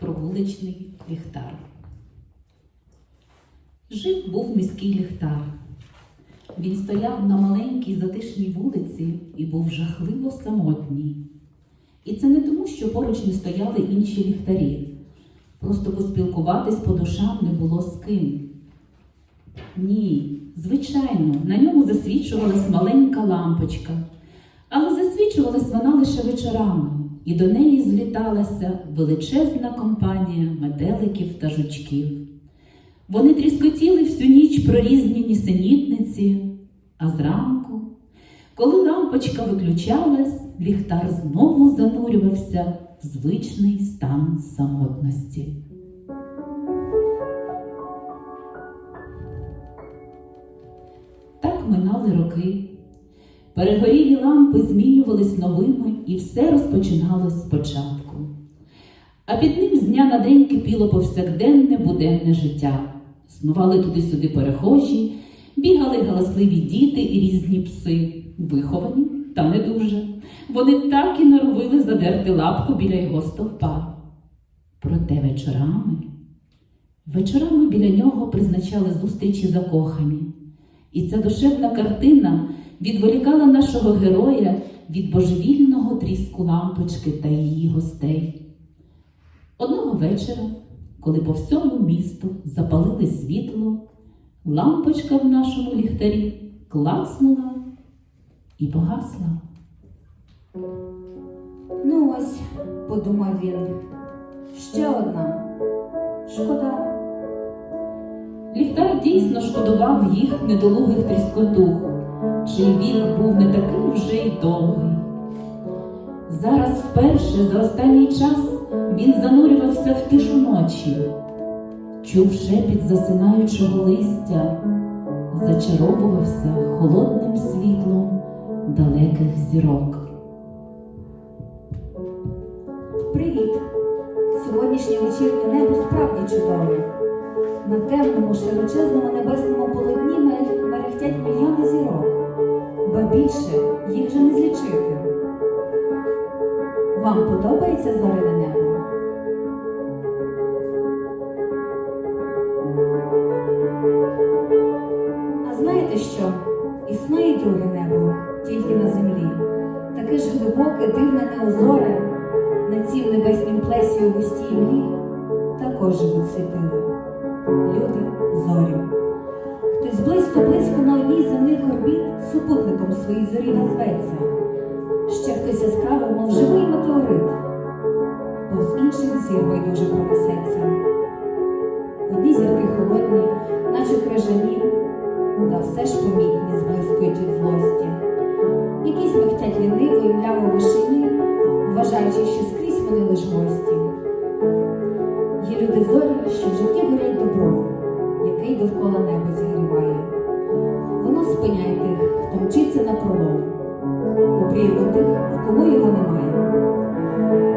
про вуличний ліхтар. Жив був міський ліхтар. Він стояв на маленькій затишній вулиці і був жахливо самотній. І це не тому, що поруч не стояли інші ліхтарі. Просто поспілкуватись по душам не було з ким. Ні, звичайно, на ньому засвічувалась маленька лампочка, але засвічувалась вона лише вечорами, і до неї зліталася величезна компанія метеликів та жучків. Вони тріскотіли всю ніч про різні нісенітниці, а зранку, коли лампочка виключалась, ліхтар знову занурювався в звичний стан самотності. Так минали роки. Перегорілі лампи змінювались новими, і все розпочиналось спочатку. А під ним з дня на день кипіло повсякденне буденне життя. Смивали туди-сюди перехожі, бігали галасливі діти і різні пси, виховані та не дуже. Вони так і норовили задерти лапку біля його стовпа. Проте вечорами, вечорами біля нього призначали зустрічі закохані. І ця душевна картина відволікала нашого героя від божевільного тріску лампочки та її гостей. Одного вечора, коли по всьому місту запалили світло, лампочка в нашому ліхтарі клацнула і погасла. Ну ось, подумав він. Ще одна. Шкода. Ліхтар дійсно шкодував їх недолугих тріскотух, чий вік був не такий вже й довгий. Зараз вперше за останній час він занурювався в тишу ночі, чув шепіт засинаючого листя, зачаровувався холодним світлом далеких зірок. Привіт! Сьогоднішнє вечірнє небо справді чудове. На темному, широчезному небесному полотні мер- мерехтять мільйони зірок, ба більше їх же не злічити. Вам подобається зоряне небо? А знаєте що? Існує друге небо, тільки на землі. Таке ж глибоке, дивне неозоре, на цім небеснім плесі у густій млі також живуть світили. Люди зорі. Хтось близько-близько на одній з земних орбіт супутником своїй зорі назветься. Ще хтось яскраво, мов живий метеорит, повз інших зір байдуже пронесеться. Одні зірки холодні, наче крижані, та все ж помітні зблискують від злості. Якісь михтять ліниво і мляво вишині, вважаючи, що скрізь вони лиш гості. Є люди зорі, що в житті горять добро, яке й довкола неба пролом, обріє тих, в кому його немає.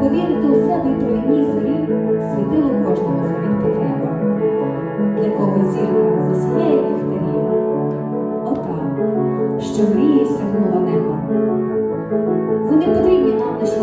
Повірити у себе провідній зорі світило кожному завід потреба. Для кого зірка засіяє ліхтарі, ота, що мріє сягнула неба. Вони потрібні нам, наші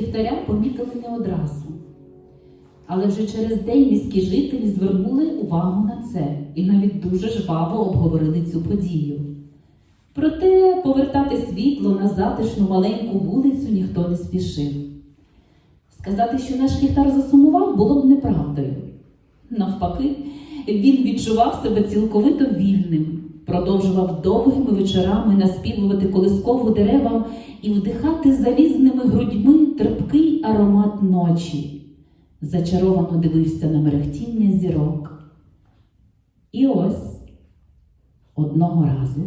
ліхтаря помітили не одразу. Але вже через день міські жителі звернули увагу на це і навіть дуже жваво обговорили цю подію. Проте повертати світло на затишну маленьку вулицю ніхто не спішив. Сказати, що наш ліхтар засумував, було б неправдою. Навпаки, він відчував себе цілковито вільним, продовжував довгими вечорами наспівувати колискову деревам і вдихати залізними грудьми терпкий аромат ночі. Зачаровано дивився на мерехтіння зірок. І ось одного разу.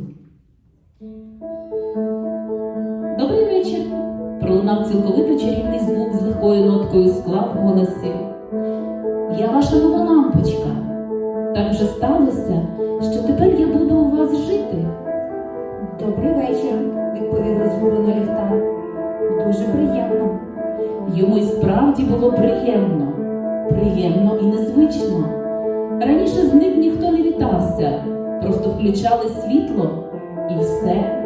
Добрий вечір. Пролунав цілковито чарівний звук з легкою ноткою скла в голосі. Я ваша нова лампочка. Так вже сталося, що тепер я буду у вас жити. Добрий вечір, відповів розгублено ліхтар. Дуже приємно. Йому й справді було приємно, приємно і незвично. Раніше з ним ніхто не вітався, просто включали світло і все.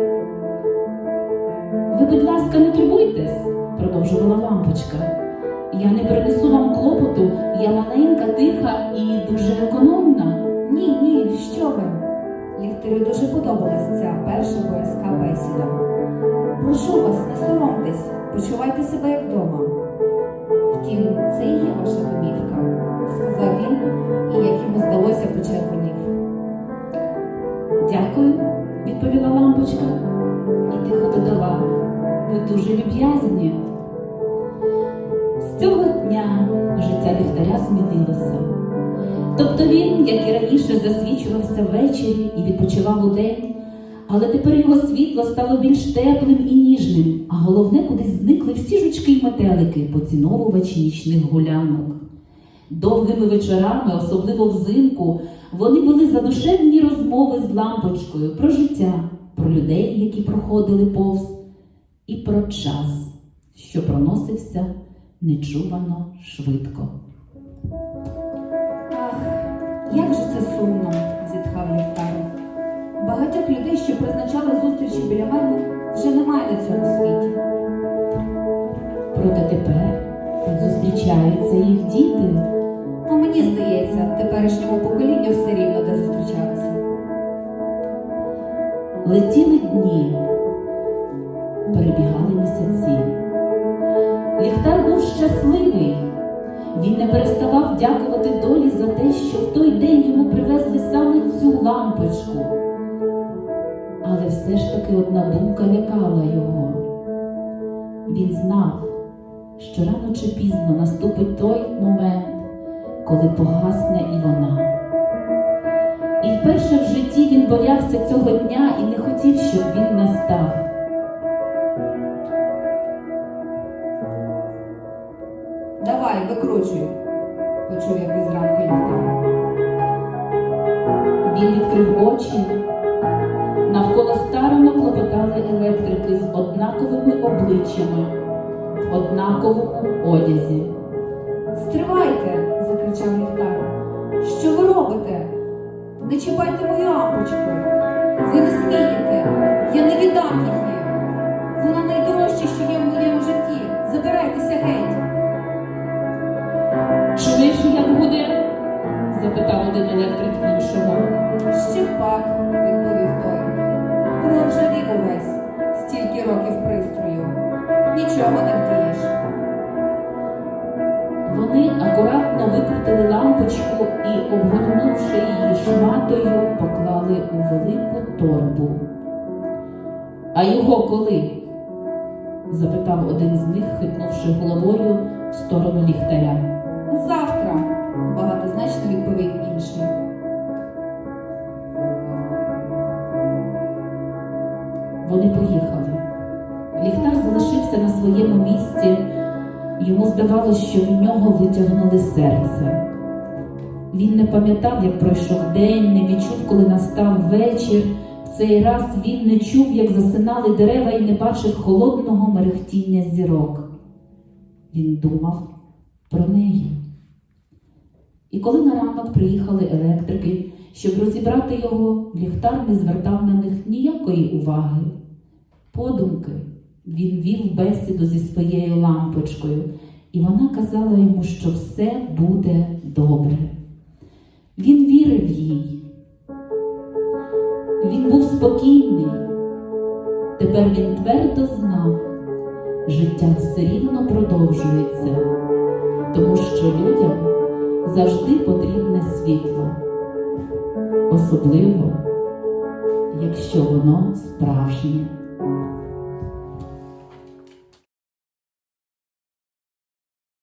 Ви, будь ласка, не турбуйтесь, продовжувала лампочка. Я не принесу вам клопоту, я маленька, тиха і дуже економна. Ні. Ліхтарю дуже подобалась ця перша боязка бесіда. Прошу вас, не соромтесь, почувайте себе як вдома. Втім, це і є ваша домівка, сказав він, і як йому здалося, почервонів. Дякую, відповіла лампочка. І тихо додала. Ви дуже люб'язні. З цього дня життя ліхтаря змінилося. Тобто він, як і раніше, засвічувався ввечері і відпочивав удень, але тепер його світло стало більш теплим і ніжним, а головне, кудись зникли всі жучки й метелики, поціновувачі нічних гулянок. Довгими вечорами, особливо взимку, вони вели задушевні розмови з лампочкою про життя, про людей, які проходили повз, і про час, що проносився нечувано швидко. Як же це сумно, зітхав ліхтар. Багатьох людей, що призначали зустрічі біля мене, вже немає на цьому світі. Проте тепер зустрічаються їх діти. А мені здається, теперішньому поколінню все рівно де зустрічатися. Летіли дні, перебігали місяці. Ліхтар був щасливий. Він не переставав дякувати долі за те, що в той день йому привезли саме цю лампочку. Але все ж таки одна думка лякала його. Він знав, що рано чи пізно наступить той момент, коли погасне і вона. І вперше в житті він боявся цього дня і не хотів, щоб він настав. Давай, викручуй, почув якось зранку ліхтар. Він відкрив очі. Навколо старано клопотали електрики з однаковими обличчями, в однаковому одязі. Стривайте, закричав ліхтар. Що ви робите? Не чіпайте мою лампочку. Ви не смієте. Я не віддам її. Запитав один електрик іншого. Ще пак, відповів той. Проржавів увесь, стільки років пристрою. Нічого не вдієш. Вони акуратно викрутили лампочку і, обгорнувши її шматою, поклали у велику торбу. А його коли? запитав один з них, хитнувши головою в сторону ліхтаря. Завтра, відповів інший. Вони поїхали. Ліхтар залишився на своєму місці. Йому здавалося, що в нього витягнули серце. Він не пам'ятав, як пройшов день, не відчув, коли настав вечір. В цей раз він не чув, як засинали дерева і не бачив холодного мерехтіння зірок. Він думав про неї. І коли на ранок приїхали електрики, щоб розібрати його, ліхтар не звертав на них ніякої уваги. Подумки він вів бесіду зі своєю лампочкою, і вона казала йому, що все буде добре. Він вірив їй. Він був спокійний, Тепер він твердо знав, життя все рівно продовжується, тому що людям завжди потрібне світло, особливо, якщо воно справжнє.